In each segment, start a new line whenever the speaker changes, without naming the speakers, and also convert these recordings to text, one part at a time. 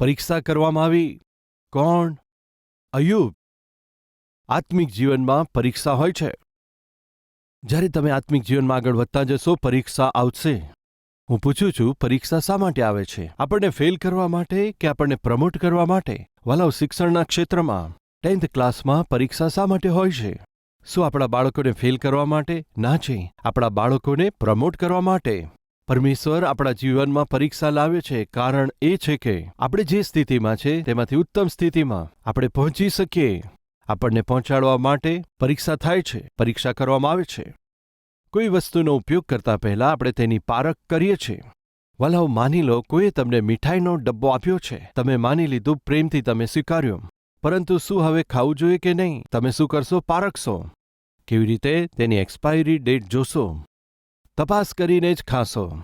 પરીક્ષા કરવામાં આવી? કોણ? અયુબ, આત્મિક જીવનમાં પરીક્ષા હોય છે? જ્યારે તમે આત્મિક જીવનમાં આગળ વધતા જશો, પરીક્ષા આવશે. હું પૂછું છું, પરીક્ષા શા માટે આવે છે? આપણને ફેલ કરવા માટે કે આપણને પ્રમોટ કરવા માટે? વાલાવ શિક્ષણના ક્ષેત્રમાં ટેન્થ ક્લાસમાં પરીક્ષા શા માટે હોય છે? શું આપણા બાળકોને ફેલ કરવા માટે? ના છે આપણા બાળકોને પ્રમોટ કરવા માટે. પરમેશ્વર આપણા જીવનમાં પરીક્ષા લાવે છે. કારણ એ છે કે, આપણે જે સ્થિતિમાં છે, તેમાંથી ઉત્તમ સ્થિતિમાં આપણે પહોંચી શકીએ. આપણને પહોંચાડવા માટે પરીક્ષા થાય છે, પરીક્ષા કરવામાં આવે છે. કોઈ વસ્તુનો ઉપયોગ કરતા પહેલા આપણે તેની પારખ કરીએ છીએ. વલાવ માની લો, કોઈએ તમને મીઠાઈનો ડબ્બો આપ્યો છે. તમે માની લીધું, પ્રેમથી તમે સ્વીકાર્યો. પરંતુ શું હવે ખાવું જોઈએ કે નહીં? તમે શું કરશો? પારખશો. કેવી રીતે? તેની એક્સપાયરી ડેટ જોશો. તપાસ કરીને જ ખાશો.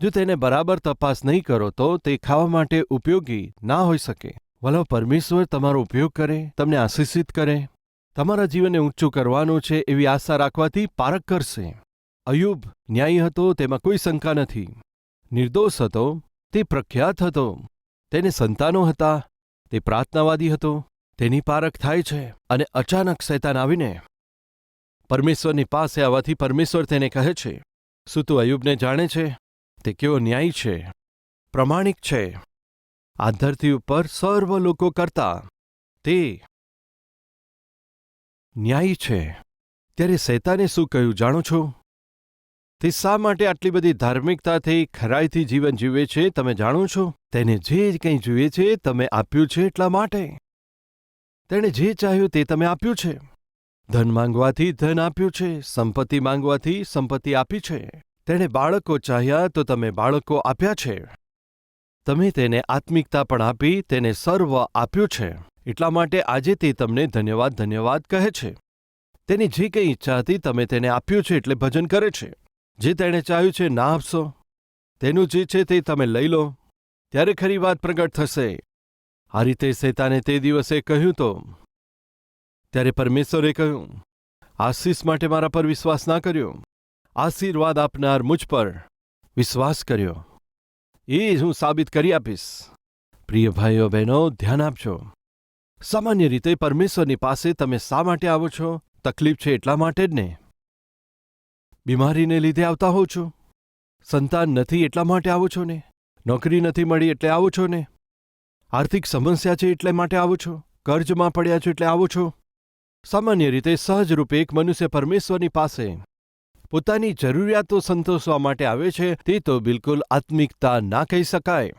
જો તેને બરાબર તપાસ નહીં કરો તો તે ખાવા માટે ઉપયોગી ના હોઈ શકે. વલો પરમેશ્વર તમારો ઉપયોગ કરે, તમને આશીષિત કરે. તમારા જીવનને ઊંચું કરવાનું છે એવી આશા રાખવાથી પારખ કરશે. અયુબ ન્યાયી હતો, તેમાં કોઈ શંકા નથી. નિર્દોષ હતો, તે પ્રખ્યાત હતો. તેને સંતાનો હતા, તે પ્રાર્થનાવાદી હતો. તેની પારખ થાય છે અને અચાનક શૈતાન આવીને પરમેશ્વરની પાસે આવવાથી પરમેશ્વર તેને કહે છે, શું તું અયુબને જાણે છે? તે કેવો ન્યાયી છે? પ્રમાણિક છે? આ ધરતી ઉપર સર્વ લોકો કરતા તે ન્યાયી છે. ત્યારે શૈતાને શું કહ્યું જાણો છો? તે શા માટે આટલી બધી ધાર્મિકતાથી, ખરાઈથી જીવન જીવે છે, તમે જાણો છો? તેને જે કંઈ જોઈએ છે, તમે આપ્યું છે એટલા માટે. તેણે જે ચાહ્યું તે તમે આપ્યું છે. ધન માંગવાથી ધન આપ્યું છે, સંપત્તિ માંગવાથી સંપત્તિ આપી છે. તેણે બાળકો ચાહ્યા તો તમે બાળકો આપ્યા છે. તમે તેને આત્મિકતા પણ આપી તેને સર્વ આપ્યું છે. એટલા માટે આજે તે તમને ધન્યવાદ ધન્યવાદ કહે છે. તેની જે કંઈ ઈચ્છા હતી તમે તેને આપ્યું છે એટલે ભજન કરે છે. જે તેણે ચાહ્યું છે ના આપશો. તેનું જે છે તે તમે લઈ લો. ત્યારે ખરી વાત પ્રગટ થશે. આ રીતે શેતાને તે દિવસે કહ્યું તો ત્યારે પરમેશ્વરે કહ્યું, આશીષ માટે મારા પર વિશ્વાસ ના કર્યો. આશીર્વાદ આપનાર મુજ પર વિશ્વાસ કર્યો. એ હું સાબિત કરી આપીશ. પ્રિય ભાઈઓ, બહેનો, ધ્યાન આપજો. સામાન્ય રીતે પરમેશ્વરની પાસે તમે શા માટે આવો છો? તકલીફ છે એટલા માટે જ ને. બીમારીને લીધે આવતા હો છો? સંતાન નથી એટલા માટે આવો છો ને? નોકરી નથી મળી એટલે આવો છો ને? આર્થિક સમસ્યા છે એટલે માટે આવો છો? કર્જમાં પડ્યા છો એટલે આવો છો? સામાન્ય રીતે સહજ રૂપે એક મનુષ્ય પરમેશ્વરની પાસે પોતાની જરૂરિયાતો સંતોષવા માટે આવે છે, તે તો બિલકુલ આત્મિકતા ના કહી શકાય.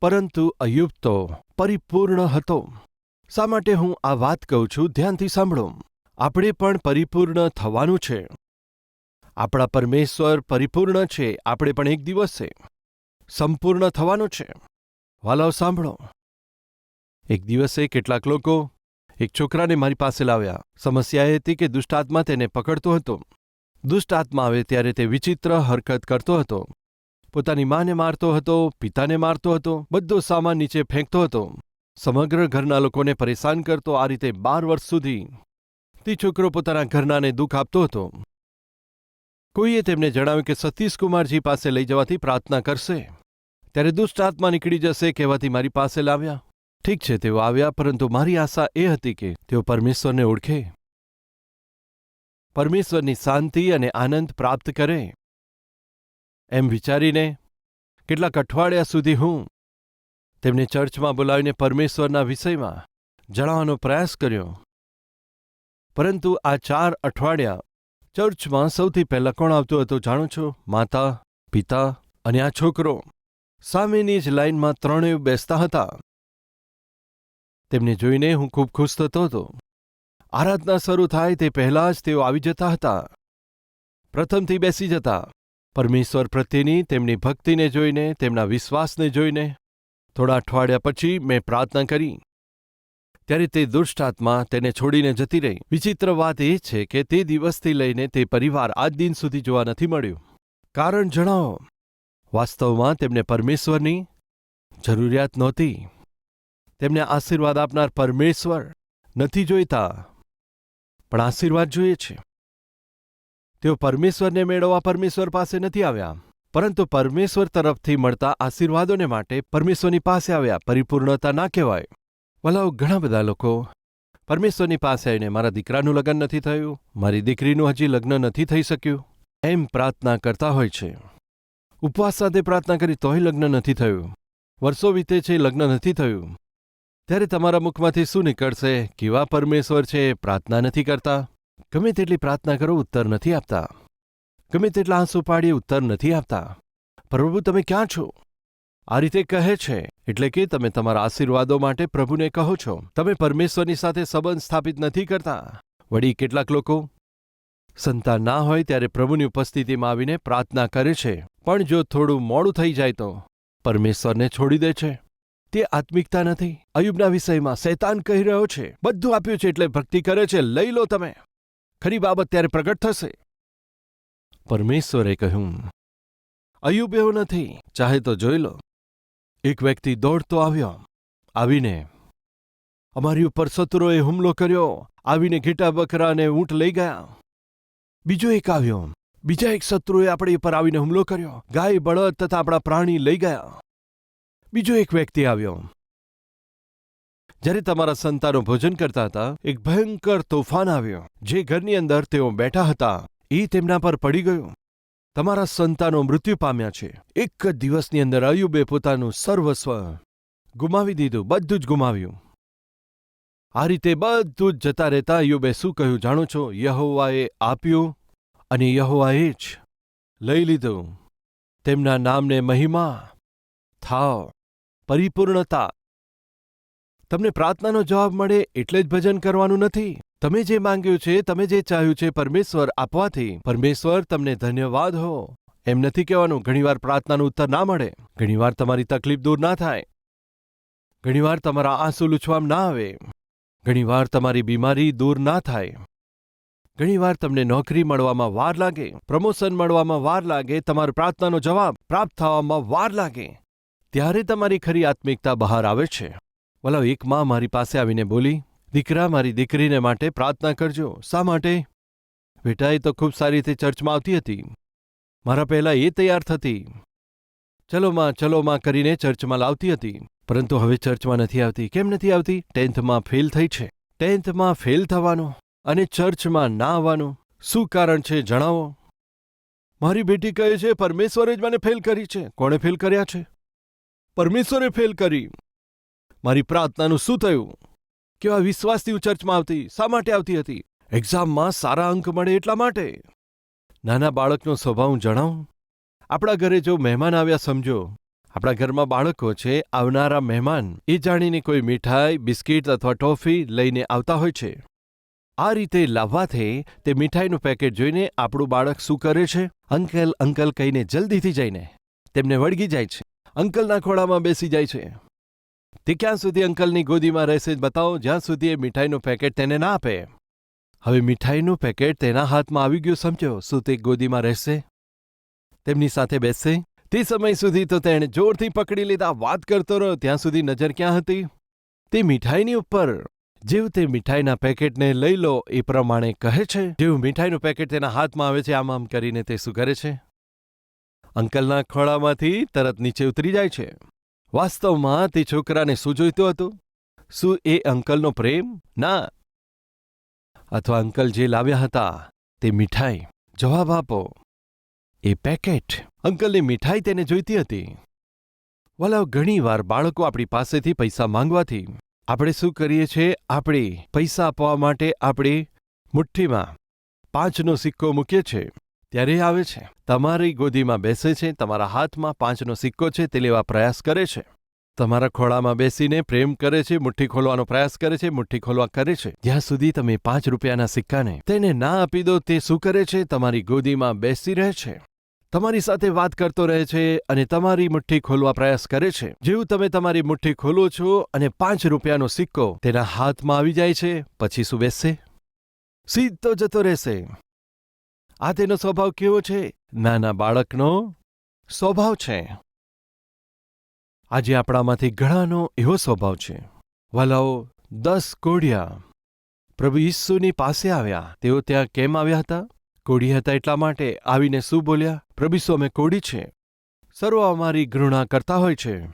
પરંતુ અયુબ તો પરિપૂર્ણ હતો. શા માટે હું આ વાત કહું છું ધ્યાનથી સાંભળો. આપણે પણ પરિપૂર્ણ થવાનું છે. આપણા પરમેશ્વર પરિપૂર્ણ છે, આપણે પણ એક દિવસે સંપૂર્ણ થવાનું છે. વાલાવ સાંભળો. એક દિવસે કેટલાક લોકો એક છોકરાને મારી પાસે લાવ્યા. સમસ્યા એ હતી કે દુષ્ટાત્મા તેને પકડતો હતો. દુષ્ટાત્મા આવે ત્યારે તે વિચિત્ર હરકત કરતો હતો. પોતાની માને મારતો હતો, પિતાને મારતો હતો, બધો સામાન નીચે ફેંકતો હતો. સમગ્ર ઘરના લોકોને પરેશાન કરતો આ રીતે બાર વર્ષ સુધી. તે છોકરો પોતાના ઘરનાને દુઃખ આપતો હતો. કોઈએ તેમને જણાવ્યું કે સતીશકુમારજી પાસે લઈ જવાથી પ્રાર્થના કરશે. ત્યારે દુષ્ટ આત્મા નીકળી જશે કહેવાથી મારી પાસે લાવ્યા. ઠીક છે, તેઓ આવ્યા, પરંતુ મારી આશા એ હતી કે તેઓ પરમેશ્વરને ઓળખે. પરમેશ્વરની શાંતિ અને આનંદ પ્રાપ્ત કરે. એમ વિચારીને કેટલાક અઠવાડિયા સુધી હું તેમને ચર્ચમાં બોલાવીને પરમેશ્વરના વિષયમાં જણાવવાનો પ્રયાસ કર્યો. પરંતુ આ ચાર અઠવાડિયા ચર્ચમાં સૌથી પહેલાં કોણ આવતું હતું જાણો છો? માતા, પિતા અને આ છોકરો. સામેની જ લાઇનમાં ત્રણેય બેસતા હતા. તેમને જોઈને હું ખૂબ ખુશ થતો હતો. આરાધના શરૂ થાય તે પહેલાં જ તેઓ આવી જતા હતા. પ્રથમથી બેસી જતા. પરમેશ્વર પ્રત્યેની તેમની ભક્તિને જોઈને, તેમના વિશ્વાસને જોઈને, થોડા અઠવાડિયા પછી મેં પ્રાર્થના કરી. ત્યારે તે દુષ્ટાત્મા તેને છોડીને જતી રહી. વિચિત્ર વાત એ છે કે તે દિવસથી લઈને તે પરિવાર આજ દિન સુધી જોવા નથી મળ્યું. કારણ જણાવો. વાસ્તવમાં તેમને પરમેશ્વરની જરૂરિયાત નહોતી. તેમને આશીર્વાદ આપનાર પરમેશ્વર નથી જોઈતા, પણ આશીર્વાદ જોઈએ છે. તેઓ પરમેશ્વરને મેળવવા પરમેશ્વર પાસે નથી આવ્યા, પરંતુ પરમેશ્વર તરફથી મળતા આશીર્વાદોને માટે પરમેશ્વરની પાસે આવ્યા. પરિપૂર્ણતા ના કહેવાય. વલાઓ ઘણા બધા લોકો પરમેશ્વરની પાસે આવીને મારા દીકરાનું લગ્ન નથી થયું, મારી દીકરીનું હજી લગ્ન નથી થઈ શક્યું. એમ પ્રાર્થના કરતા હોય છે. ઉપવાસ સાથે પ્રાર્થના કરી તોય લગ્ન નથી થયું. વર્ષો વીતે છે, લગ્ન નથી થયું. ત્યારે તમારા મુખમાંથી શું નીકળશે, કેવા પરમેશ્વર છે, પ્રાર્થના નથી કરતા? ગમે તેટલી પ્રાર્થના કરો, ઉત્તર નથી આપતા. ગમે તેટલા આંસુ પાડીએ, ઉત્તર નથી આપતા. પ્રભુ, તમે ક્યાં છો? આ રીતે કહે છે, એટલે કે તમે તમારા આશીર્વાદો માટે પ્રભુને કહો છો. તમે પરમેશ્વરની સાથે સંબંધ સ્થાપિત નથી કરતા. વળી કેટલાક લોકો સંતાન ના હોય ત્યારે પ્રભુની ઉપસ્થિતિમાં આવીને પ્રાર્થના કરે છે. પણ જો થોડું મોડું થઈ જાય તો પરમેશ્વરને છોડી દે છે. તે આત્મિકતા નથી. અયુબના વિષયમાં શૈતાન કહી રહ્યો છે. બધું આપ્યું છે એટલે ભક્તિ કરે છે. લઈ લો તમે. ખરી બાબત ત્યારે પ્રગટ થશે. પરમેશ્વરે કહ્યું, અયુબ એવો નથી. ચાહે તો જોઈ લો. એક વ્યક્તિ દોડતો આવ્યો. આવીને અમારી ઉપર શત્રુએ હુમલો કર્યો. આવીને ઘેટા બકરા અને ઊંટ લઈ ગયા. બીજો એક આવ્યો. બીજા એક શત્રુએ આપણી ઉપર આવીને હુમલો કર્યો. ગાય, બળદ તથા આપણા પ્રાણી લઈ ગયા. બીજો એક વ્યક્તિ આવ્યો. જ્યારે તમારા સંતાનો ભોજન કરતા હતા, એક ભયંકર તોફાન આવ્યો. જે ઘરની અંદર તેઓ બેઠા હતા, એ તેમના પર પડી ગયું. તમારા સંતાનો મૃત્યુ પામ્યા છે. એક જ દિવસની અંદર અયુબે પોતાનું સર્વસ્વ ગુમાવી દીધું, બધું જ ગુમાવ્યું. આ રીતે બધું જ જતા રહેતા અયુબે શું કહ્યું જાણો છો? યહોવાએ આપ્યું અને યહોવાએ જ લઈ લીધું. તેમના નામને મહિમા થાવ. પરિપૂર્ણતા. તમને પ્રાર્થનાનો જવાબ મળે એટલે જ ભજન કરવાનું નથી. તમે જે માંગ્યું છે, તમે જે ચાહ્યું છે, પરમેશ્વર આપવાથી, પરમેશ્વર તમને ધન્યવાદ હો. એમ નથી કહેવાનું, ઘણીવાર પ્રાર્થનાનો ઉત્તર ના મળે. ઘણીવાર તમારી તકલીફ દૂર ના થાય. ઘણીવાર તમારા આંસુ લૂછવામાં ના આવે. ઘણીવાર તમારી બીમારી દૂર ના થાય. ઘણીવાર તમને નોકરી મળવામાં વાર લાગે, પ્રમોશન મળવામાં વાર લાગે, તમારી પ્રાર્થનાનો જવાબ પ્રાપ્ત થવામાં વાર લાગે. ત્યારે તમારી ખરી આત્મિકતા બહાર આવે છે. વલા એક માં મારી પાસે આવીને બોલી, દીકરા, મારી દીકરીને માટે પ્રાર્થના કરજો. શા માટે? બેટા એ તો ખૂબ સારી રીતે ચર્ચમાં આવતી હતી. મારા પહેલાં એ તૈયાર થતી. ચલો માં ચલો માં કરીને ચર્ચમાં લાવતી હતી. પરંતુ હવે ચર્ચમાં નથી આવતી. કેમ નથી આવતી? ટેન્થમાં ફેલ થઈ છે. ટેન્થમાં ફેલ થવાનું અને ચર્ચમાં ના આવવાનું. શું કારણ છે જણાવો? મારી બેટી કહે છે, પરમેશ્વરે જ મને ફેલ કરી છે. કોણે ફેલ કર્યા છે? પરમેશ્વરે ફેલ કરી. મારી પ્રાર્થનાનું શું થયું? કેવા વિશ્વાસથી હું ચર્ચમાં આવતી? શા માટે આવતી હતી? એક્ઝામમાં સારા અંક મળે એટલા માટે? નાના બાળકનો સ્વભાવ હું જણાવું? આપણા ઘરે જો મહેમાન આવ્યા સમજો. આપણા ઘરમાં બાળકો છે, આવનારા મહેમાન. એ જાણીને કોઈ મીઠાઈ, બિસ્કિટ અથવા ટોફી લઈને આવતા હોય છે. આ રીતે લાવવાથી તે મીઠાઈનું પેકેટ જોઈને આપણું બાળક શું કરે છે? અંકલ અંકલ કહીને જલ્દીથી જઈને. તેમને વળગી જાય છે. અંકલના ખોળામાં બેસી જાય છે. તે ક્યાં સુધી અંકલની ગોદીમાં રહેશે જ બતાવો, જ્યાં સુધી એ મીઠાઈનું પેકેટ તેને ના આપે. હવે મીઠાઈનું પેકેટ તેના હાથમાં આવી ગયું, સમજો, શું તે ગોદીમાં રહેશે? તેમની સાથે બેસશે? તે સમય સુધી તો તેણે જોરથી પકડી લીધા, વાત કરતો રહ્યો, ત્યાં સુધી નજર ક્યાં હતી? તે મીઠાઈની ઉપર. જેવું તે મીઠાઈના પેકેટને લઈ લો, એ પ્રમાણે કહે છે. જેવું મીઠાઈનું પેકેટ તેના હાથમાં આવે છે, આમ આમ કરીને તે શું કરે છે. અંકલના ખોળામાંથી તરત નીચે ઉતરી જાય છે. વાસ્તવમાં તે છોકરાને શું જોઈતું હતું? શું એ અંકલનો પ્રેમ? ના. અથવા અંકલ જે લાવ્યા હતા તે મીઠાઈ? જવાબ આપો. એ પેકેટ. અંકલની મીઠાઈ તેને જોઈતી હતી. વલાવ ઘણીવાર બાળકો આપણી પાસેથી પૈસા માંગવાથી આપણે શું કરીએ છીએ? આપણે પૈસા આપવા માટે આપણી મુઠ્ઠીમાં પાંચનો સિક્કો મૂકીએ છીએ. ત્યારે આવે છે. તમારી ગોદીમાં બેસે છે, તમારા હાથમાં પાંચનો સિક્કો છે, તે લેવા પ્રયાસ કરે છે. તમારા ખોળામાં બેસીને પ્રેમ કરે છે, મુઠ્ઠી ખોલવાનો પ્રયાસ કરે છે, મુઠ્ઠી ખોલવા કરે છે. જ્યાં સુધી તમે પાંચ રૂપિયાના સિક્કાને તેને ના આપી દો, તે શું કરે છે? તમારી ગોદીમાં બેસી રહે છે. તમારી સાથે વાત કરતો રહે છે અને તમારી મુઠ્ઠી ખોલવા પ્રયાસ કરે છે. જેવું તમે તમારી મુઠ્ઠી ખોલો છો અને પાંચ રૂપિયાનો સિક્કો તેના હાથમાં આવી જાય છે, પછી શું બેસશે? સીધો જતો રહેશે. આ તેનો સ્વભાવ કેવો છે? નાના બાળકનો સ્વભાવ છે. આજે આપણામાંથી ઘણાનો એવો સ્વભાવ છે. વાલાઓ, દસ કોડિયા. પ્રભુ ઈસુની પાસે આવ્યા. તેઓ ત્યાં કેમ આવ્યા હતા? કોડી હતા એટલા માટે આવીને શું બોલ્યા? પ્રભુ અમે કોડી છે. સર્વ અમારી ઘૃણા કરતા હોય છે.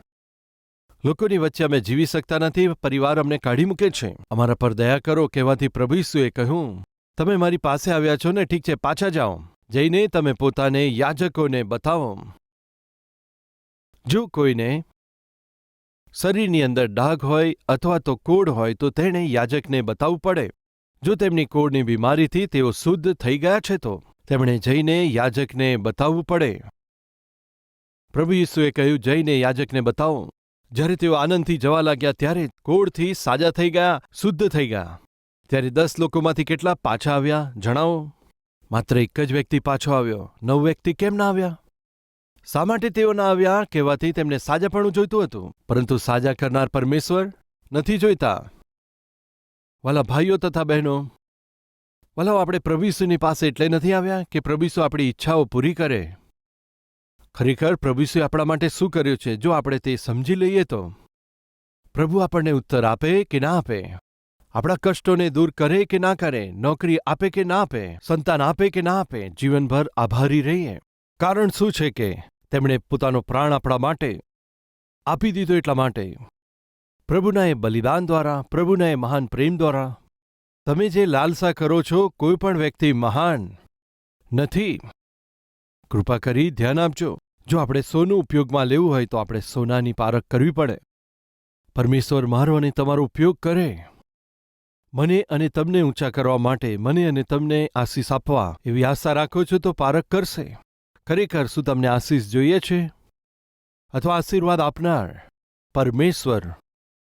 લોકોની વચ્ચે અમે જીવી શકતા નથી, પરિવાર અમને કાઢી મૂકે છે. અમારા પર દયા કરો, કહેવાથી પ્રભુ ઈસુએ કહ્યું તમે મારી પાસે આવ્યા છો ને ઠીક છે, પાછા જાઓ. જઈને તમે પોતાને યાજકોને બતાવો. જો કોઈને શરીરની અંદર ડાઘ હોય અથવા તો કોડ હોય તો તેણે યાજકને બતાવવું પડે. જો તેમની કોડની બીમારીથી તેઓ શુદ્ધ થઈ ગયા છે તો તેમણે જઈને યાજકને બતાવવું પડે. પ્રભુ ઈસુએ કહ્યું, જઈને યાજકને બતાવો. જ્યારે તેઓ આનંદથી જવા લાગ્યા ત્યારે કોડથી સાજા થઈ ગયા, શુદ્ધ થઈ ગયા. ત્યારે દસ લોકોમાંથી કેટલા પાછા આવ્યા? જણાવો. માત્ર એક જ વ્યક્તિ પાછો આવ્યો. નવ વ્યક્તિ કેમ ના આવ્યા? શા માટે તેઓ ના આવ્યા કહેવાથી તેમને સાજાપણું જોઈતું હતું. પરંતુ સાજા કરનાર પરમેશ્વર નથી જોઈતા. વાલા ભાઈઓ તથા બહેનો વાલાઓ આપણે પ્રભુસુની પાસે એટલે નથી આવ્યા કે પ્રભુસુ આપણી ઈચ્છાઓ પૂરી કરે? ખરેખર પ્રભુસુએ આપણા માટે શું કર્યું છે? જો આપણે તે સમજી લઈએ તો. પ્રભુ આપણને ઉત્તર આપે કે ના આપે? આપણા કષ્ટોને દૂર કરે કે ના કરે, નોકરી આપે કે ના આપે, સંતાન આપે કે ના આપે, જીવનભર આભારી રહીએ. કારણ શું છે કે તેમણે પોતાનો પ્રાણ આપણા માટે આપી દીધો એટલા માટે. પ્રભુના એ બલિદાન દ્વારા પ્રભુના એ મહાન પ્રેમ દ્વારા. તમે જે લાલસા કરો છો, કોઈ પણ વ્યક્તિ મહાન નથી. કૃપા કરી ધ્યાન આપજો. જો આપણે સોનું ઉપયોગમાં લેવું હોય તો આપણે સોનાની પારખ કરવી પડે. પરમેશ્વર મારો અને તમારો ઉપયોગ કરે. મને અને તમને ઊંચા કરવા માટે, મને અને તમને આશીષ આપવા એવી આશા રાખો છો તો પારખ કરશે. ખરેખર શું તમને આશીષ જોઈએ છે? અથવા આશીર્વાદ આપનાર પરમેશ્વર?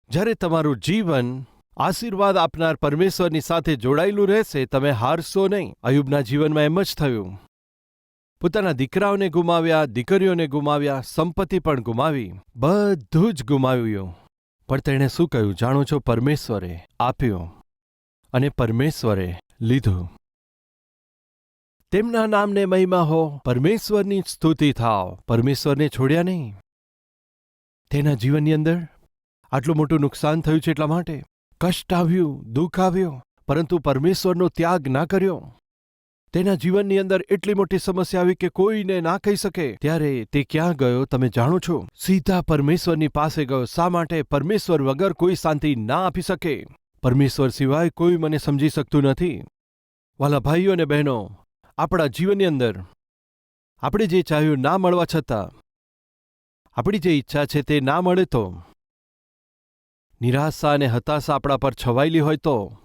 જ્યારે તમારું જીવન આશીર્વાદ આપનાર પરમેશ્વરની સાથે જોડાયેલું રહેશે, તમે હારશો નહીં. અયુબના જીવનમાં એમ જ થયું. પોતાના દીકરાઓને ગુમાવ્યા, દીકરીઓને ગુમાવ્યા, સંપત્તિ પણ ગુમાવી, બધું જ ગુમાવ્યું. પણ તેણે શું કહ્યું? જાણો છો, પરમેશ્વરે આપ્યું અને પરમેશ્વરે લીધું. તેમના નામને મહિમા હો, પરમેશ્વરની સ્તુતિ થાવ. પરમેશ્વરને છોડ્યા નહીં. તેના જીવનની અંદર આટલું મોટું નુકસાન થયું છે એટલા માટે કષ્ટ આવ્યું, દુઃખ આવ્યું, પરંતુ પરમેશ્વરનો ત્યાગ ના કર્યો. તેના જીવનની અંદર એટલી મોટી સમસ્યા આવી કે કોઈને ના કહી શકે. ત્યારે તે ક્યાં ગયો તમે જાણો છો? સીધા પરમેશ્વરની પાસે ગયો. શા માટે? પરમેશ્વર વગર કોઈ શાંતિ ના આપી શકે. પરમેશ્વર સિવાય કોઈ મને સમજી શકતું નથી. વાલા ભાઈઓ અને બહેનો, આપણા જીવનની અંદર આપણે જે ચાહ્યું ના મળવા છતાં, આપણી જે ઈચ્છા છે તે ના મળે તો, નિરાશા અને હતાશા આપણા પર છવાયેલી હોય તો,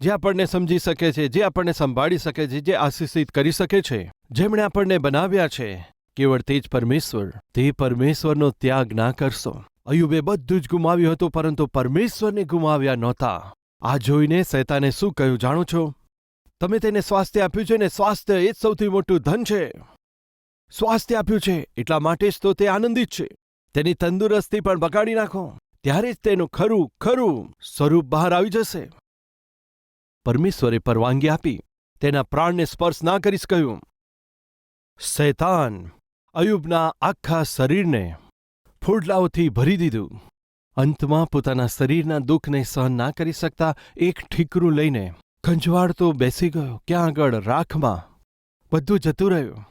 જે આપણને સમજી શકે છે, જે આપણને સંભાળી શકે છે, જે આશીષિત કરી શકે છે, જેમણે આપણને બનાવ્યા છે, કેવળ તે જ પરમેશ્વર, તે પરમેશ્વરનો ત્યાગ ના કરશો. અયુબે બધું જ ગુમાવ્યું હતું, પરંતુ પરમેશ્વરને ગુમાવ્યા નહોતા. આ જોઈને સૈતાને શું કહ્યું જાણો છો? તમે તેને સ્વાસ્થ્ય આપ્યું છે ને સ્વાસ્થ્ય એ જ સૌથી મોટું ધન છે. સ્વાસ્થ્ય આપ્યું છે, એટલા માટે જ તો તે આનંદિત છે. તેની તંદુરસ્તી પણ બગાડી નાખો. ત્યારે જ તેનું ખરું ખરું સ્વરૂપ બહાર આવી જશે. પરમેશ્વરે પરવાનગી આપી. તેના પ્રાણને સ્પર્શ ના કરીશ કહ્યું. શૈતાન, અયુબના આખા શરીરને ફૂડલાઓથી ભરી દીધું. અંતમાં પોતાના શરીરના દુઃખને સહન ના કરી શકતા એક ઠીકરું લઈને ખંજવાળતો બેસી ગયો, ક્યાં આગળ? રાખમાં. બધું જતું રહ્યું.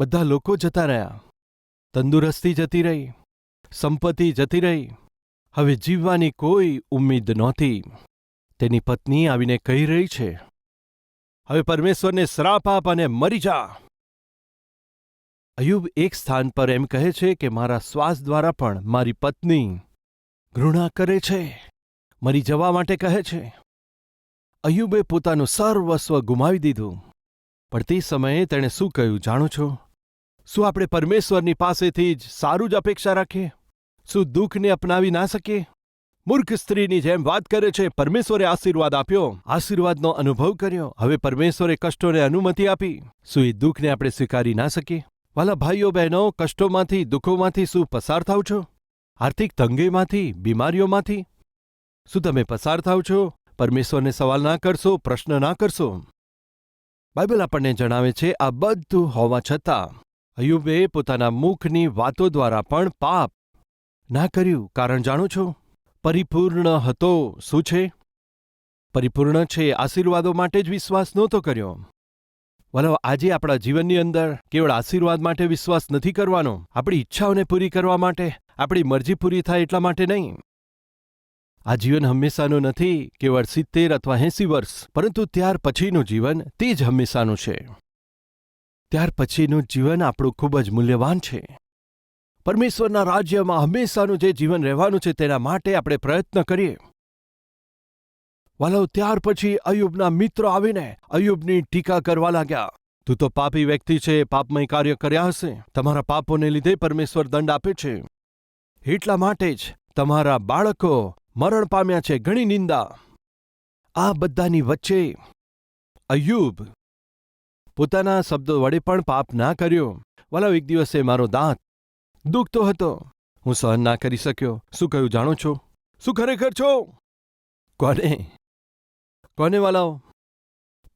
બધા લોકો જતા રહ્યા. તંદુરસ્તી જતી રહી. સંપત્તિ જતી રહી. હવે જીવવાની કોઈ ઉમ્મીદ નહોતી. તેની પત્ની આવીને કહી રહી છે, હવે પરમેશ્વરને શ્રાપ આપ અને મરી જા. અયુબ એક સ્થાન પર એમ કહે છે કે મારા શ્વાસ દ્વારા પણ મારી પત્ની ઘૃણા કરે છે, મરી જવા માટે કહે છે. અયુબે પોતાનું સર્વસ્વ ગુમાવી દીધું. પણ તે સમયે તેણે શું કહ્યું જાણો છો? શું આપણે પરમેશ્વરની પાસેથી જ સારું જ અપેક્ષા રાખીએ? શું દુઃખને અપનાવી ના શકીએ? મૂર્ખ સ્ત્રીની જેમ વાત કરે છે, પરમેશ્વરે આશીર્વાદ આપ્યો. આશીર્વાદનો અનુભવ કર્યો. હવે પરમેશ્વરે કષ્ટોને અનુમતિ આપી. શું એ દુઃખને આપણે સ્વીકારી ના શકીએ? વાલા ભાઈઓ બહેનો, કષ્ટોમાંથી, દુઃખોમાંથી શું પસાર થાવ છો? આર્થિક તંગીમાંથી, બીમારીઓમાંથી? શું તમે પસાર થાવ છો? પરમેશ્વરને સવાલ ના કરશો, પ્રશ્ન ના કરશો? બાઇબલ આપણને જણાવે છે, આ બધું હોવા છતાં અયુબે પોતાના મુખની વાતો દ્વારા પણ પાપ ના કર્યું. કારણ જાણો છો, પરિપૂર્ણ હતો. શું છે? પરિપૂર્ણ છે, આશીર્વાદો માટે જ વિશ્વાસ નહોતો કર્યો. વલો, આજે આપણા જીવનની અંદર કેવળ આશીર્વાદ માટે વિશ્વાસ નથી કરવાનો. આપણી ઈચ્છાઓને પૂરી કરવા માટે, આપણી મરજી પૂરી થાય એટલા માટે નહીં. આ જીવન હંમેશાનું નથી, કેવળ સિત્તેર અથવા એંસી વર્ષ, પરંતુ ત્યાર પછીનું જીવન તે જ હંમેશાનું છે. ત્યાર પછીનું જીવન આપણું ખૂબ જ મૂલ્યવાન છે. પરમેશ્વરના રાજ્યમાં હંમેશાનું જે જીવન રહેવાનું છે તેના માટે આપણે પ્રયત્ન કરીએ. વાલો ત્યાર પછી અયુબના મિત્રો આવીને અયુબની ટીકા કરવા લાગ્યા. તું તો પાપી વ્યક્તિ છે, પાપમય કાર્ય કર્યા હશે. તમારા પાપોને લીધે પરમેશ્વર દંડ આપે છે. એટલા માટે જ તમારા બાળકો મરણ પામ્યા છે. ઘણી નિંદા. આ બધાની વચ્ચે અયુબ પોતાના શબ્દો વડે પણ પાપ ના કર્યો. વાલા એક દિવસે મારો દાંત દુખતો હતો. હું સહન ના કરી શક્યો. શું કહ્યું જાણો છો? શું ખરેખર છો? કોને કોને વાલાઓ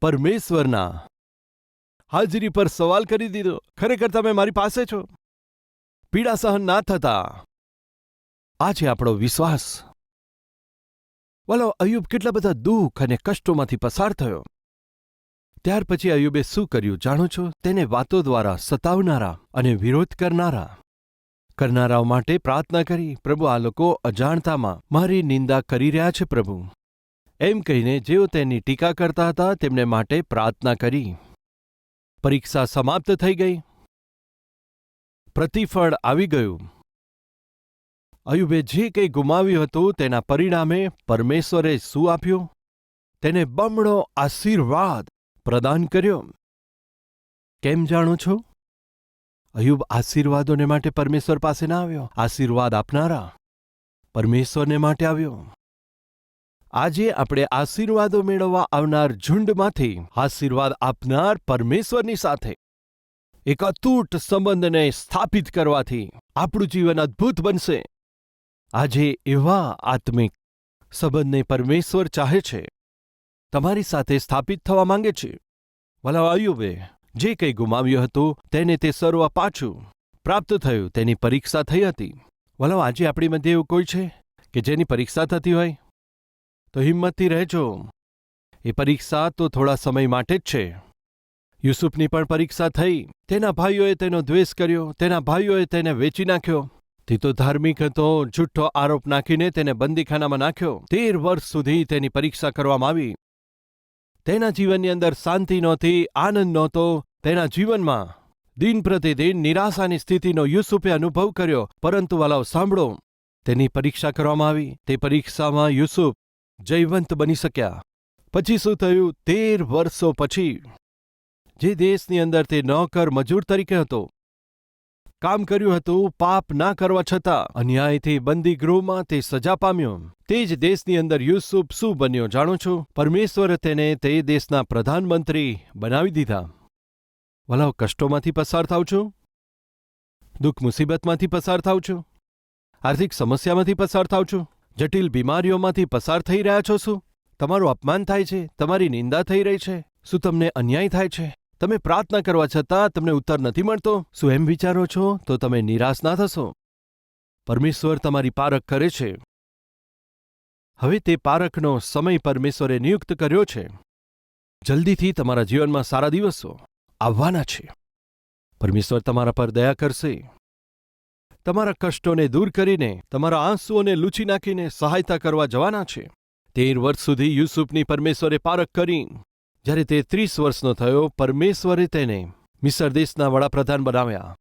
પરમેશ્વરના. હાજરી પર સવાલ કરી દીધો. ખરેખર તમે મારી પાસે છો. પીડા સહન ના થતા. આ છે આપણો વિશ્વાસ. વાલો, અયુબ કેટલા બધા દુઃખ અને કષ્ટોમાંથી પસાર થયો. ત્યાર પછી અયુબે શું કર્યું જાણો છો? તેને વાતો દ્વારા સતાવનારા અને વિરોધ કરનારા. કરનારાઓ માટે પ્રાર્થના કરી, પ્રભુ, આ લોકો અજાણતામાં મારી નિંદા કરી રહ્યા છે, પ્રભુ. એમ કહીને જેઓ તેની ટીકા કરતા હતા, તેમને માટે પ્રાર્થના કરી. પરીક્ષા સમાપ્ત થઈ ગઈ. પ્રતિફળ આવી ગયું. અયુબે જે કંઈ ગુમાવ્યું હતું, તેના પરિણામે પરમેશ્વરે શું આપ્યું? તેને બમણો આશીર્વાદ પ્રદાન કર્યો. કેમ જાણો છો? અયુબ આશીર્વાદોને માટે પરમેશ્વર પાસે ના આવ્યો, આશીર્વાદ આપનારા પરમેશ્વરને માટે આવ્યો. આજે આપણે આશીર્વાદો મેળવવા આવનાર ઝુંડમાંથી આશીર્વાદ આપનાર પરમેશ્વરની સાથે એક અતૂટ સંબંધને સ્થાપિત કરવાથી આપણું જીવન અદ્ભુત બનશે. આજે એવા આત્મિક સંબંધને પરમેશ્વર ચાહે છે. તમારી સાથે સ્થાપિત થવા માંગે છે. વલા આયુબે જે કંઈ ગુમાવ્યું હતું તેને તે સર્વ પાછું પ્રાપ્ત થયું, તેની પરીક્ષા થઈ હતી. વલો, આજે આપણી મધ્ય એવું કોઈ છે કે જેની પરીક્ષા થતી હોય? તો હિંમતથી રહેજો. એ પરીક્ષા તો થોડા સમય માટે જ છે. યુસુફની પણ પરીક્ષા થઈ. તેના ભાઈઓએ તેનો દ્વેષ કર્યો. તેના ભાઈઓએ તેને વેચી નાખ્યો. તે તો ધાર્મિક હતો. જુઠ્ઠો આરોપ નાખીને તેને બંદીખાનામાં નાખ્યો. તેર વર્ષ સુધી તેની પરીક્ષા કરવામાં આવી. તેના જીવનની અંદર શાંતિ નહોતી, આનંદ નહોતો તેના જીવનમાં. દિન પ્રતિદિન નિરાશાની સ્થિતિનો યુસુફે અનુભવ કર્યો. પરંતુ વાલાઓ સાંભળો, તેની પરીક્ષા કરવામાં આવી. તે પરીક્ષામાં યુસુફ જયવંત બની શક્યા. પછી શું થયું? તેર વર્ષો પછી. જે દેશની અંદર તે નોકર મજૂર તરીકે હતો. કામ કર્યું હતું, પાપ ના કરવા છતાં. અન્યાયથી બંદીગૃહમાં તે સજા પામ્યો. તે જ દેશની અંદર યુસુફ શું બન્યો જાણો છો? પરમેશ્વરે તેને તે દેશના પ્રધાનમંત્રી બનાવી દીધા. વલાવ કષ્ટોમાંથી પસાર થાવ છો? દુઃખ મુસીબતમાંથી પસાર થાવ છો? આર્થિક સમસ્યામાંથી પસાર થાવ છો? જટિલ બીમારીઓમાંથી પસાર થઈ રહ્યા છો શું? તમારું અપમાન થાય છે, તમારી નિંદા થઈ રહી છે. શું તમને અન્યાય થાય છે? તમે પ્રાર્થના કરવા છતાં તમને ઉત્તર નથી મળતો? શું એમ વિચારો છો? તો તમે નિરાશ ના થશો. પરમેશ્વર તમારી પારખ કરે છે. હવે તે પારખનો સમય પરમેશ્વરે નિયુક્ત કર્યો છે. જલ્દીથી તમારા જીવનમાં સારા દિવસો આવવાના છે. પરમેશ્વર તમારા પર દયા કરશે. તમારા કષ્ટોને દૂર કરીને, તમારા આંસુઓને લૂછી નાખીને સહાયતા કરવા જવાના છે. તેર વર્ષ સુધી યુસુફની પરમેશ્વરે પારખ કરી. જ્યારે તે ત્રીસ વર્ષનો થયો, પરમેશ્વરે તેને મિસર દેશના વડાપ્રધાન બનાવ્યા.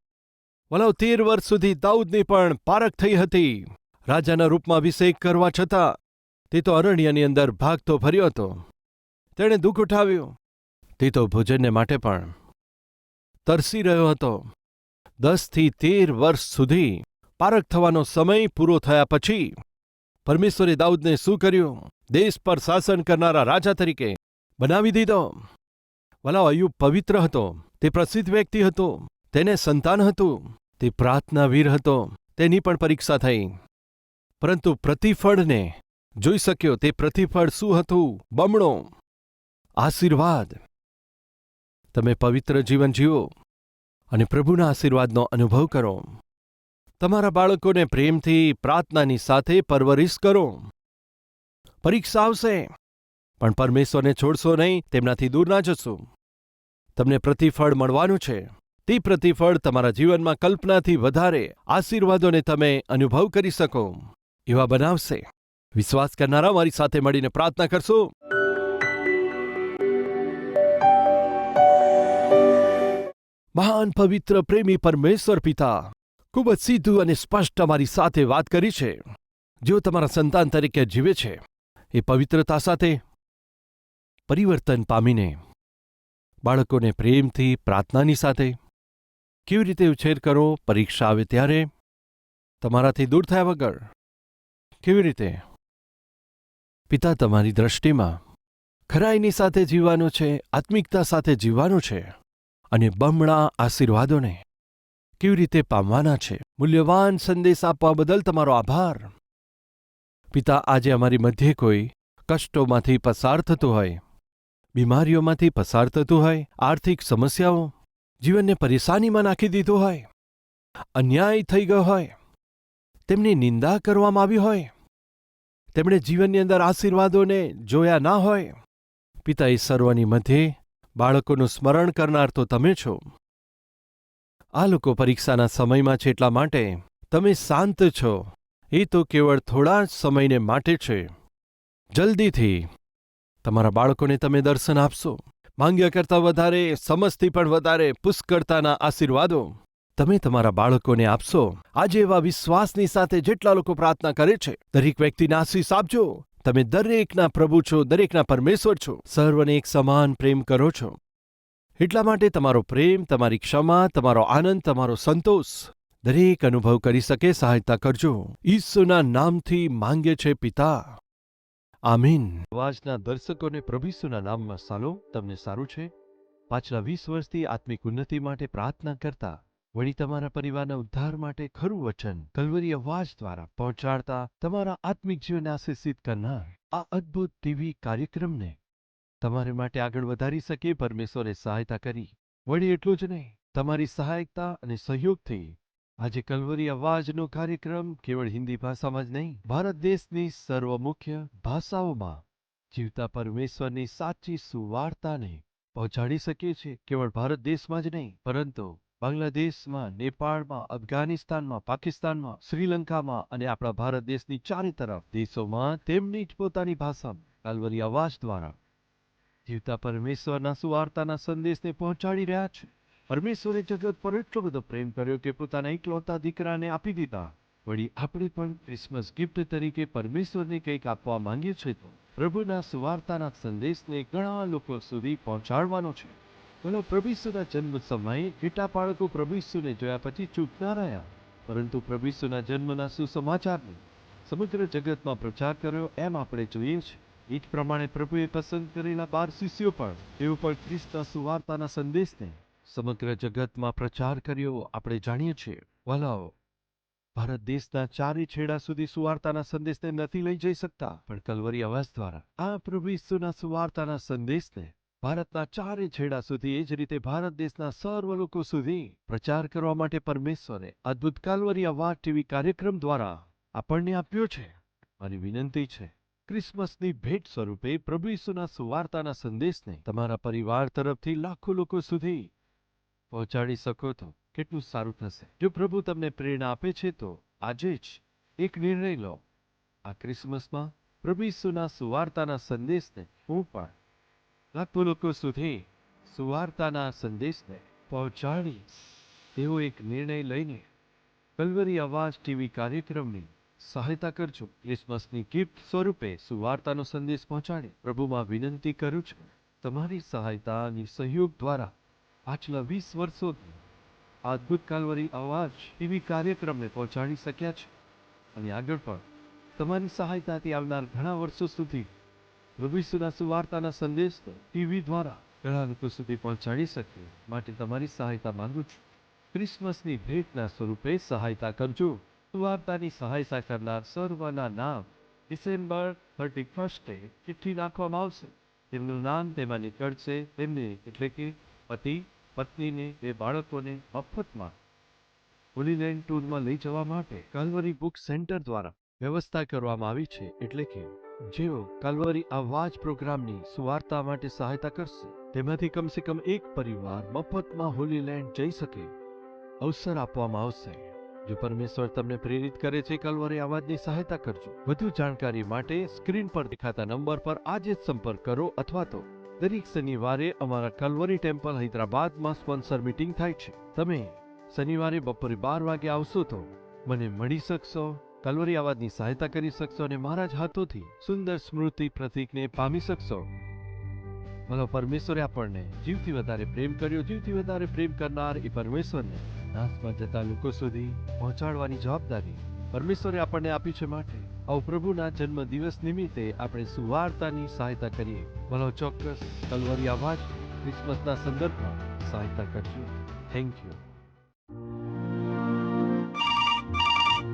વલાવ, તેર વર્ષ સુધી દાઉદની પણ પારખ થઈ હતી. રાજાના રૂપમાં અભિષેક કરવા છતાં, તે તો અરણ્યની અંદર ભાગતો ફર્યો હતો. તેણે દુઃખ ઉઠાવ્યું. તે તો ભોજનને માટે પણ તરસી રહ્યો હતો. દસથી તેર વર્ષ સુધી પારખ થવાનો સમય પૂરો થયા પછી પરમેશ્વરે દાઉદને શું કર્યું? દેશ પર શાસન કરનારા રાજા તરીકે બનાવી દીધો. વલાવ અયુબ પવિત્ર હતો. તે પ્રસિદ્ધ વ્યક્તિ હતો. તેને સંતાન હતું. તે પ્રાર્થનાવીર હતો. તેની પણ પરીક્ષા થઈ. પરંતુ પ્રતિફળને જોઈ શક્યો તે પ્રતિફળ શું હતું? બમણો આશીર્વાદ. તમે પવિત્ર જીવન જીવો. અને પ્રભુના આશીર્વાદનો અનુભવ કરો. તમારા બાળકોને પ્રેમથી પ્રાર્થનાની સાથે પરવરિશ કરો. પરીક્ષા આવશે. પણ પરમેશ્વરને છોડશો નહીં, તેમનાથી દૂર ના જશો. તમને પ્રતિફળ મળવાનું છે. તે પ્રતિફળ તમારા જીવનમાં કલ્પનાથી વધારે આશીર્વાદોને તમે અનુભવ કરી શકો. એવા બનાવશે. વિશ્વાસ કરનારા મારી સાથે મળીને પ્રાર્થના કરશો. મહાન પવિત્ર પ્રેમી પરમેશ્વર પિતા, ખૂબ જ સીધું અને સ્પષ્ટ અમારી સાથે વાત કરી છે. જેઓ તમારા સંતાન તરીકે જીવે છે, એ પવિત્રતા સાથે પરિવર્તન પામીને બાળકોને પ્રેમથી, પ્રાર્થનાની સાથે કેવી રીતે ઉછેર કરો, પરીક્ષા આવે ત્યારે તમારાથી દૂર થયા વગર કેવી રીતે પિતા તમારી દ્રષ્ટિમાં ખરાઈની સાથે જીવવાનું છે, આત્મિકતા સાથે જીવવાનું છે? અને બમણા આશીર્વાદોને કેવી રીતે પામવાના છે? મૂલ્યવાન સંદેશ આપવા બદલ તમારો આભાર. પિતા, આજે અમારી મધ્યે કોઈ કષ્ટોમાંથી પસાર થતું હોય, બીમારીઓમાંથી પસાર થતું હોય, આર્થિક સમસ્યાઓ જીવનને પરેશાનીમાં નાખી દીધું હોય, અન્યાય થઈ ગયો હોય, તેમની નિંદા કરવામાં આવી હોય, તેમણે જીવનની અંદર આશીર્વાદોને જોયા ના હોય પિતા એ સર્વની મધ્યે બાળકોનું સ્મરણ કરનાર તો તમે છો. આ લોકો પરીક્ષાના સમયમાં છે એટલા માટે તમે શાંત છો. એ તો કેવળ થોડા જ સમયને માટે છે. જલ્દીથી તમારા બાળકોને તમે દર્શન આપશો. માંગ્યા કરતાં વધારે, સમજથી પણ વધારે, પુષ્કળતાના આશીર્વાદો તમે તમારા બાળકોને આપશો. આજે એવા વિશ્વાસની સાથે જેટલા લોકો પ્રાર્થના કરે છે, દરેક વ્યક્તિને આશીષ આપજો. તમે દરેકના પ્રભુ છો, દરેકના પરમેશ્વર છો. સર્વને એક સમાન પ્રેમ કરો છો. એટલા માટે તમારો પ્રેમ, તમારી ક્ષમા, તમારો આનંદ, તમારો સંતોષ દરેક અનુભવ કરી શકે, સહાયતા કરજો. ઈસુના નામથી માંગે છે પિતા. આમીન. અવાજના દર્શકોને પ્રભુસુના નામમાં સાલો. તમને સારું છે? પાછલા વીસ વર્ષથી આત્મિક ઉન્નતિ માટે પ્રાર્થના કરતા વળી તમારા પરિવારના ઉદ્ધાર માટે ખરું વચન કલવરી અવાજ દ્વારા પહોંચાડતા તમારા આત્મિક જીવન આશીષિત કરનાર આ અદ્ભુત ટીવી કાર્યક્રમને તમારે માટે આગળ વધારી શકે પરમેશ્વરે સહાયતા કરી. વળી એટલું જ નહીં, તમારી સહાયતા અને સહયોગથી આજે કલવરી અવાજનો કાર્યક્રમ કેવળ હિન્દી ભાષામાં જ નહીં, ભારત દેશની સર્વમુખ્ય ભાષાઓમાં જીવતા પરમેશ્વરની સાચી સુવાર્તાને પહોંચાડી શકીએ છીએ કેવળ ભારત દેશમાં જ નહીં, પરંતુ બાંગ્લાદેશમાં, નેપાળમાં, અફઘાનિસ્તાનમાં, પાકિસ્તાનમાં, શ્રીલંકામાં અને આપણા ભારત દેશની ચારે તરફ દેશોમાં તેમની જ પોતાની ભાષામાં કાલવરી અવાજ દ્વારા જીવતા પરમેશ્વરના સુવાર્તાના સંદેશને પહોંચાડી રહ્યા છે. પરમેશ્વરે જગત પર એટલો બધો પ્રેમ કર્યો કે પોતાના એકલૌતા દીકરાને આપી દીધા. વળી આપણે પણ ક્રિસમસ ગિફ્ટ તરીકે પરમેશ્વરને કંઈક આપવા માંગીએ છીએ તો પ્રભુના સુવાર્તાના સંદેશને ઘણા લોકો સુધી પહોંચાડવાનો છે. બોલો પ્રભુસુના જન્મ સમયે કેટલા બાળકો પ્રભુસુને જોયા પછી ચૂપ ના રહ્યા? પરંતુ પ્રભુસુના જન્મના સુસમાચારને સમગ્ર જગતમાં પ્રચાર કર્યો એમ આપણે જોઈએ છીએ એ જ પ્રમાણે પ્રભુએ પસંદ કરેલા બાર શિષ્યો પણ તેઓ પણ ખ્રિસ્તના સુવાર્તાના સંદેશને સમગ્ર જગતમાં પ્રચાર કર્યો આપણે જાણીએ છીએ. વલાઓ ભારત દેશના ચારે છેડા સુધી સુવાર્તાના સંદેશને નથી લઈ જઈ શકતા, પણ કલવરી અવાજ દ્વારા આ પ્રભુ ઈસુના સુવાર્તાના સંદેશને ભારતના ચારે છેડા સુધી એ જ રીતે ભારત દેશના સર્વ લોકો સુધી પ્રચાર કરવા માટે પરમેશ્વરે અદ્ભુત કાલવરી અવાજ ટીવી કાર્યક્રમ દ્વારા આપણને આપ્યો છે મારી વિનંતી છે. ક્રિસમસની ભેટ સ્વરૂપે પ્રભુ ઈસુના સુવાર્તાના સંદેશને તમારા પરિવાર તરફથી લાખો લોકો સુધી પહોંચાડી શકો તો કેટલું સારું થશે. જો પ્રભુ તમને પ્રેરણા આપે છે તો આજે જ એક નિર્ણય લો. આ ક્રિસમસમાં પ્રભુ ઈસુના સુવાર્તાના સંદેશને હું પણ લાખો લોકો સુધી સુવાર્તાના સંદેશને પહોંચાડી તેવો એક નિર્ણય લઈને કલવરી અવાજ ટીવી કાર્યક્રમની સહાયતા કરજો. ક્રિસમસની ગિફ્ટ સ્વરૂપે સુવાર્તાનો સંદેશ પહોંચાડે. પ્રભુમાં વિનંતી કરું છું, તમારી સહાયતા અને સહયોગ દ્વારા પાછલા વીસ વર્ષોથી અદ્ભુત કાલવરી અવાજ ટીવી કાર્યક્રમને પહોંચાડી શક્યા છે. અને આગળ પણ તમારી સહાયતાથી આવનાર ઘણા વર્ષો સુધી ભવિષ્યના સુવાર્તાના સંદેશ ટીવી દ્વારા ઘણા લોકો સુધી પહોંચાડી શકે. માટે તમારી સહાયતા માંગુ છું. ક્રિસમસની ભેટના સ્વરૂપે સહાયતા કરજો. સુવાર્તાની સહાયતા કરનાર સર્વના નામ ડિસેમ્બર થર્ટી ફર્સ્ટે ચિઠ્ઠી નાખવામાં આવશે. તેમનું નામ તેમાં નીકળશે. તેમને એટલે કે પતિ, પત્નીને બે બાળકોને મફતમાં હોલીલેન્ડ ટૂરમાં લઈ જવા માટે કલવરી બુક સેન્ટર દ્વારા વ્યવસ્થા કરવામાં આવી છે. એટલે કે જેઓ કાલ્વરી અવાજ પ્રોગ્રામની સુવાર્તા માટે સહાયતા કરશે, તેમાંથી કમસે કમ એક પરિવાર મફતમાં હોલીલેન્ડ જઈ શકે, અવસર આપવામાં આવશે. જો પરમેશ્વર તમને પ્રેરિત કરે છે, કલવરી અવાજની સહાયતા કરજો. વધુ જાણકારી માટે સ્ક્રીન પર દેખાતા નંબર પર આજે જ સંપર્ક કરો અથવા તો દરેક શનિવારે અમારા કલવરી ટેમ્પલ હૈદરાબાદમાં સ્પોન્સર મીટિંગ થાય છે. તમે શનિવારે બપોરે બાર વાગે આવશો તો મને મળી શકશો. કલવરી અવાજની સહાયતા કરી શકશો અને મારા જ હાથોથી સુંદર સ્મૃતિ પ્રતિકને પામી શકશો. ભલો પરમેશ્વરે આપણને જીવથી વધારે પ્રેમ કર્યો. જીવથી વધારે પ્રેમ કરનાર એ પરમેશ્વરને નાશમાં જતા લોકો સુધી પહોંચાડવાની જવાબદારી પરમેશ્વરે આપણને આપી છે માટે. આવ પ્રભુના જન્મ દિવસ નિમિત્તે આપણે સુવાર્તાની સહાયતા કરીએ. ભલો ચોક્કસ કલવરી અવાજ ક્રિસમસના સંદર્ભમાં સહાયતા કરજો. Thank you